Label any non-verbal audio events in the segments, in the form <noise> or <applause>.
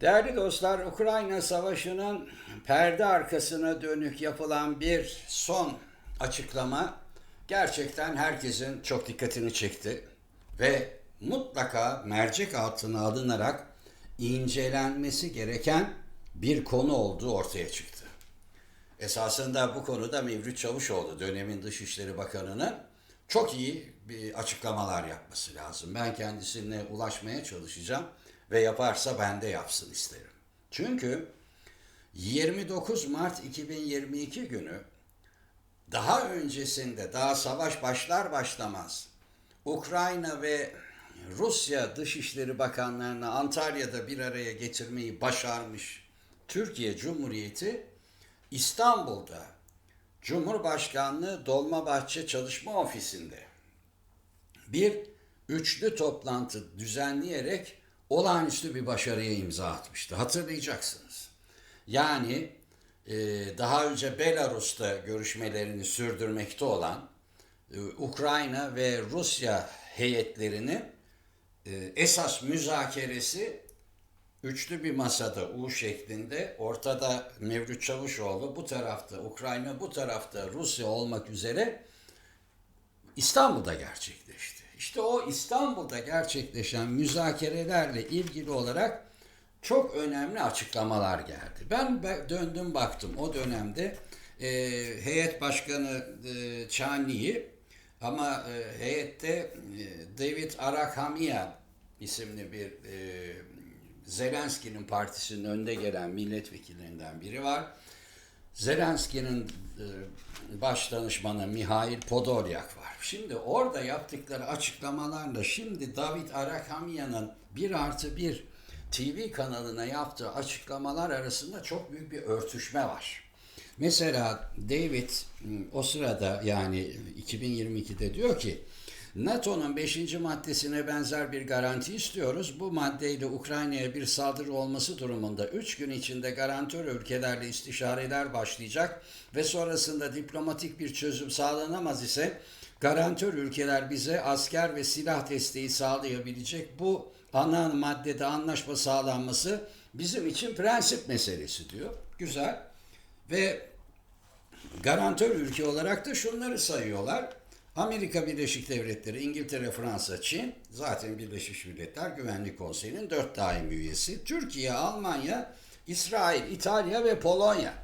Değerli dostlar, Ukrayna Savaşı'nın perde arkasına dönük yapılan bir son açıklama gerçekten herkesin çok dikkatini çekti ve mutlaka mercek altına alınarak incelenmesi gereken bir konu olduğu ortaya çıktı. Esasında bu konuda Mevlüt Çavuşoğlu dönemin Dışişleri Bakanı'nın çok iyi bir açıklamalar yapması lazım. Ben kendisine ulaşmaya çalışacağım ve yaparsa ben de yapsın isterim. Çünkü 29 Mart 2022 günü daha öncesinde daha savaş başlar başlamaz Ukrayna ve Rusya Dışişleri Bakanlarını Antalya'da bir araya getirmeyi başarmış Türkiye Cumhuriyeti İstanbul'da Cumhurbaşkanlığı Dolmabahçe Çalışma Ofisi'nde bir üçlü toplantı düzenleyerek olağanüstü bir başarıya imza atmıştı. Hatırlayacaksınız. Yani e, daha önce Belarus'ta görüşmelerini sürdürmekte olan e, Ukrayna ve Rusya heyetlerini e, esas müzakeresi üçlü bir masada U şeklinde ortada Mevlüt Çavuşoğlu bu tarafta Ukrayna bu tarafta Rusya olmak üzere İstanbul'da gerçekleşti. İşte o İstanbul'da gerçekleşen müzakerelerle ilgili olarak çok önemli açıklamalar geldi. Ben döndüm baktım o dönemde e, heyet başkanı e, Çani'yi ama e, heyette e, David Arakhamia isimli bir e, Zelenski'nin partisinin önde gelen milletvekillerinden biri var. Zelenski'nin e, baş danışmanı Mihail Podolyak var. Şimdi orada yaptıkları açıklamalarla şimdi David Arakhamya'nın bir artı bir TV kanalına yaptığı açıklamalar arasında çok büyük bir örtüşme var. Mesela David o sırada yani 2022'de diyor ki NATO'nun 5. maddesine benzer bir garanti istiyoruz. Bu maddeyle Ukrayna'ya bir saldırı olması durumunda 3 gün içinde garantör ülkelerle istişareler başlayacak ve sonrasında diplomatik bir çözüm sağlanamaz ise garantör ülkeler bize asker ve silah desteği sağlayabilecek bu ana maddede anlaşma sağlanması bizim için prensip meselesi diyor. Güzel. Ve garantör ülke olarak da şunları sayıyorlar. Amerika Birleşik Devletleri, İngiltere, Fransa, Çin zaten Birleşmiş Milletler Güvenlik Konseyi'nin dört daim üyesi. Türkiye, Almanya, İsrail, İtalya ve Polonya.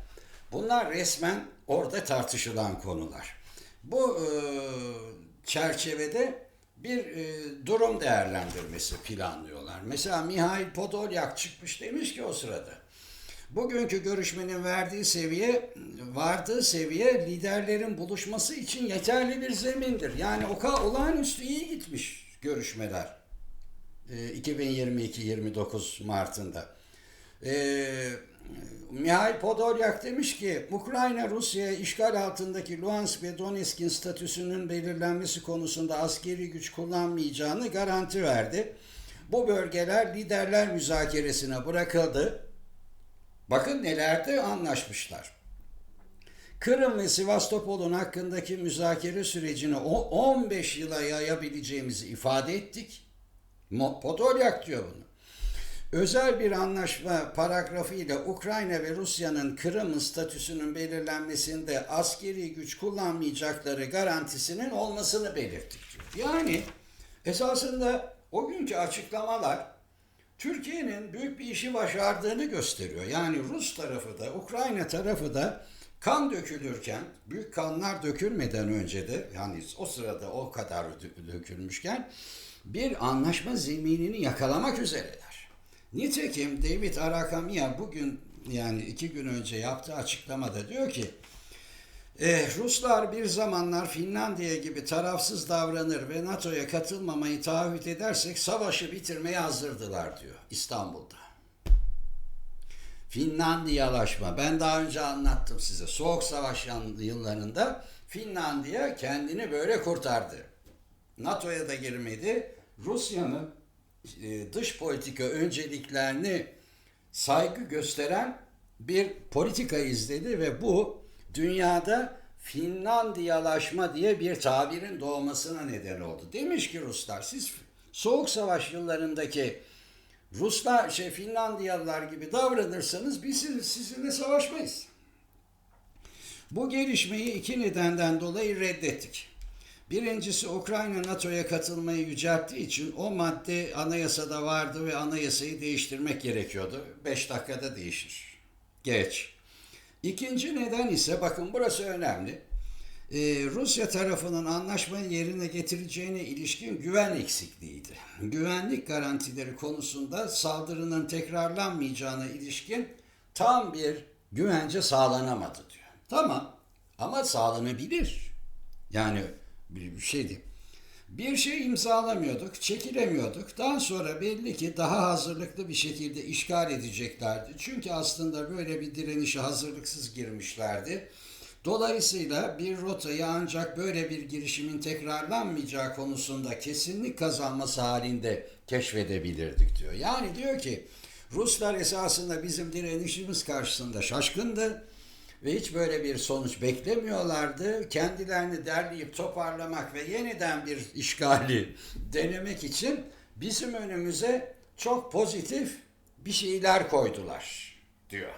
Bunlar resmen orada tartışılan konular. Bu e, çerçevede bir e, durum değerlendirmesi planlıyorlar. Mesela Mihail Podolyak çıkmış demiş ki o sırada. Bugünkü görüşmenin verdiği seviye, vardığı seviye liderlerin buluşması için yeterli bir zemindir. Yani o kadar olağanüstü iyi gitmiş görüşmeler. E, 2022-29 Mart'ında. E, Mihail Podolyak demiş ki Ukrayna Rusya'ya işgal altındaki Luhansk ve Donetsk'in statüsünün belirlenmesi konusunda askeri güç kullanmayacağını garanti verdi. Bu bölgeler liderler müzakeresine bırakıldı. Bakın nelerde anlaşmışlar. Kırım ve Sivastopol'un hakkındaki müzakere sürecini 15 yıla yayabileceğimizi ifade ettik. Podolyak diyor bunu. Özel bir anlaşma paragrafı ile Ukrayna ve Rusya'nın Kırım'ın statüsünün belirlenmesinde askeri güç kullanmayacakları garantisinin olmasını belirttik diyor. Yani esasında o günkü açıklamalar Türkiye'nin büyük bir işi başardığını gösteriyor. Yani Rus tarafı da Ukrayna tarafı da kan dökülürken, büyük kanlar dökülmeden önce de yani o sırada o kadar dökülmüşken bir anlaşma zeminini yakalamak üzereler. Nitekim David Arakamiya bugün yani iki gün önce yaptığı açıklamada diyor ki e, Ruslar bir zamanlar Finlandiya gibi tarafsız davranır ve NATO'ya katılmamayı taahhüt edersek savaşı bitirmeye hazırdılar diyor İstanbul'da. Finlandiyalaşma. Ben daha önce anlattım size. Soğuk Savaş yıllarında Finlandiya kendini böyle kurtardı. NATO'ya da girmedi. Rusya'nın e, dış politika önceliklerini saygı gösteren bir politika izledi ve bu dünyada Finlandiyalaşma diye bir tabirin doğmasına neden oldu. Demiş ki Ruslar siz Soğuk Savaş yıllarındaki Ruslar, şey Finlandiyalılar gibi davranırsanız biz siz- sizinle savaşmayız. Bu gelişmeyi iki nedenden dolayı reddettik. Birincisi Ukrayna NATO'ya katılmayı yücelttiği için o madde anayasada vardı ve anayasayı değiştirmek gerekiyordu. 5 dakikada değişir. Geç. İkinci neden ise bakın burası önemli. Ee, Rusya tarafının anlaşmayı yerine getireceğine ilişkin güven eksikliğiydi. Güvenlik garantileri konusunda saldırının tekrarlanmayacağına ilişkin tam bir güvence sağlanamadı diyor. Tamam ama sağlanabilir. Yani bir bir şeydi. Bir şey imzalamıyorduk, çekilemiyorduk. Daha sonra belli ki daha hazırlıklı bir şekilde işgal edeceklerdi. Çünkü aslında böyle bir direnişe hazırlıksız girmişlerdi. Dolayısıyla bir rotayı ancak böyle bir girişimin tekrarlanmayacağı konusunda kesinlik kazanması halinde keşfedebilirdik diyor. Yani diyor ki Ruslar esasında bizim direnişimiz karşısında şaşkındı ve hiç böyle bir sonuç beklemiyorlardı. Kendilerini derleyip toparlamak ve yeniden bir işgali <laughs> denemek için bizim önümüze çok pozitif bir şeyler koydular diyor.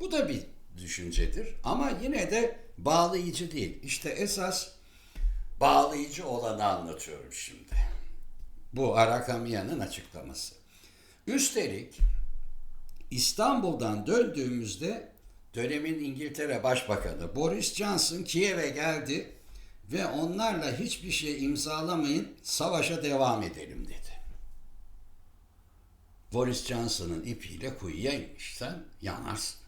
Bu da bir düşüncedir ama yine de bağlayıcı değil. İşte esas bağlayıcı olanı anlatıyorum şimdi. Bu Arakamiya'nın açıklaması. Üstelik İstanbul'dan döndüğümüzde dönemin İngiltere Başbakanı Boris Johnson Kiev'e geldi ve onlarla hiçbir şey imzalamayın, savaşa devam edelim dedi. Boris Johnson'ın ipiyle kuyuya inmişsen yanarsın.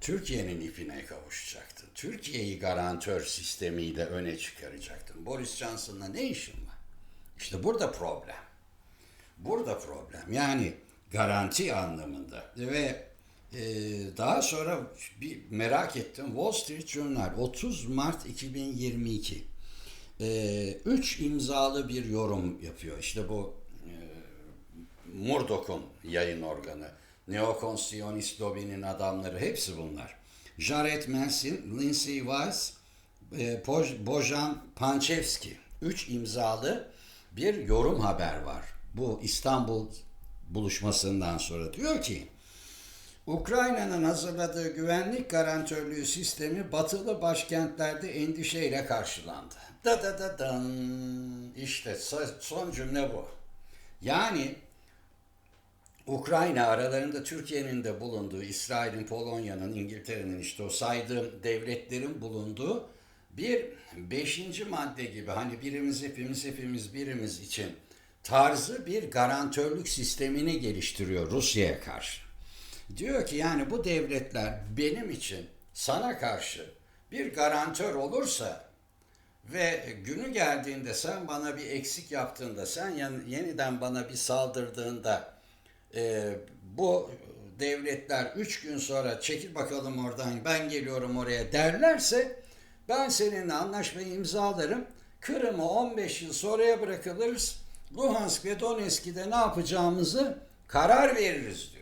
Türkiye'nin ipine kavuşacaktın. Türkiye'yi garantör sistemiyle öne çıkaracaktın. Boris Johnson'la ne işin var? İşte burada problem. Burada problem. Yani garanti anlamında ve e, daha sonra bir merak ettim. Wall Street Journal 30 Mart 2022 e, üç imzalı bir yorum yapıyor. İşte bu e, Murdoch'un yayın organı, Neokonstiyonist lobinin adamları hepsi bunlar. Jared Manson, Lindsey Weiss, e, Bojan Panchevski. Üç imzalı bir yorum haber var. Bu İstanbul buluşmasından sonra diyor ki Ukrayna'nın hazırladığı güvenlik garantörlüğü sistemi batılı başkentlerde endişeyle karşılandı. Da da da dan. İşte so- son cümle bu. Yani Ukrayna aralarında Türkiye'nin de bulunduğu, İsrail'in, Polonya'nın, İngiltere'nin işte o saydığım devletlerin bulunduğu bir beşinci madde gibi hani birimiz hepimiz hepimiz birimiz için tarzı bir garantörlük sistemini geliştiriyor Rusya'ya karşı. Diyor ki yani bu devletler benim için sana karşı bir garantör olursa ve günü geldiğinde sen bana bir eksik yaptığında, sen yeniden bana bir saldırdığında e, bu devletler üç gün sonra çekil bakalım oradan ben geliyorum oraya derlerse ben seninle anlaşmayı imzalarım. Kırım'ı 15 yıl sonraya bırakılırız. Luhansk ve Donetsk'i de ne yapacağımızı karar veririz.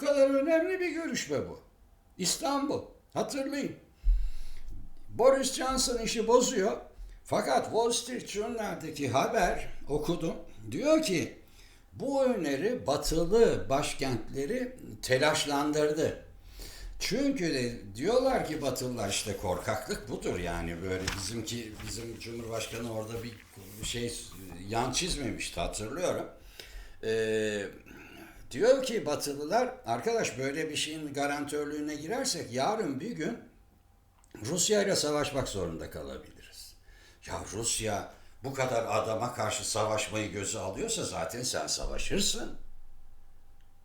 Bu kadar önemli bir görüşme bu. İstanbul. Hatırlayın. Boris Johnson işi bozuyor. Fakat Wall Street Journal'deki haber okudum. Diyor ki bu öneri batılı başkentleri telaşlandırdı. Çünkü de diyorlar ki Batılılar işte korkaklık budur yani böyle bizimki bizim Cumhurbaşkanı orada bir şey yan çizmemişti hatırlıyorum. Ee, diyor ki Batılılar arkadaş böyle bir şeyin garantörlüğüne girersek yarın bir gün Rusya ile savaşmak zorunda kalabiliriz. Ya Rusya bu kadar adama karşı savaşmayı göze alıyorsa zaten sen savaşırsın.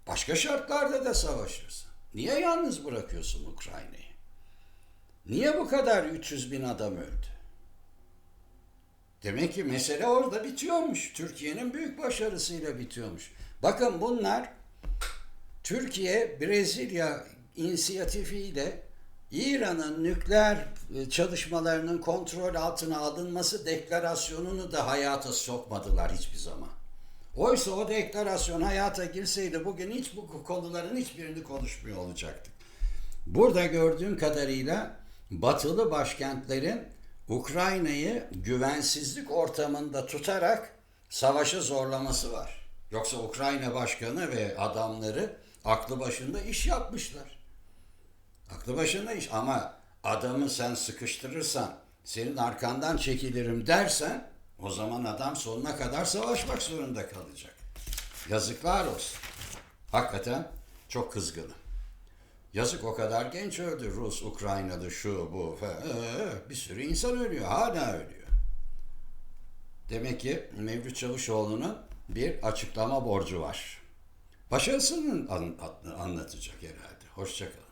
Başka şartlarda da savaşırsın. Niye yalnız bırakıyorsun Ukrayna'yı? Niye bu kadar 300 bin adam öldü? Demek ki mesele orada bitiyormuş. Türkiye'nin büyük başarısıyla bitiyormuş. Bakın bunlar Türkiye Brezilya inisiyatifiyle İran'ın nükleer e, çalışmalarının kontrol altına alınması deklarasyonunu da hayata sokmadılar hiçbir zaman. Oysa o deklarasyon hayata girseydi bugün hiç bu konuların hiçbirini konuşmuyor olacaktık. Burada gördüğüm kadarıyla batılı başkentlerin Ukrayna'yı güvensizlik ortamında tutarak savaşı zorlaması var. Yoksa Ukrayna başkanı ve adamları aklı başında iş yapmışlar. Aklı başında iş ama adamı sen sıkıştırırsan, senin arkandan çekilirim dersen o zaman adam sonuna kadar savaşmak zorunda kalacak. Yazıklar olsun. Hakikaten çok kızgınım. Yazık o kadar genç öldü. Rus, Ukraynalı, şu, bu falan. Ee, bir sürü insan ölüyor. Hala ölüyor. Demek ki Mevlüt Çavuşoğlu'nun bir açıklama borcu var. Başarısını an- anlatacak herhalde. Hoşçakalın.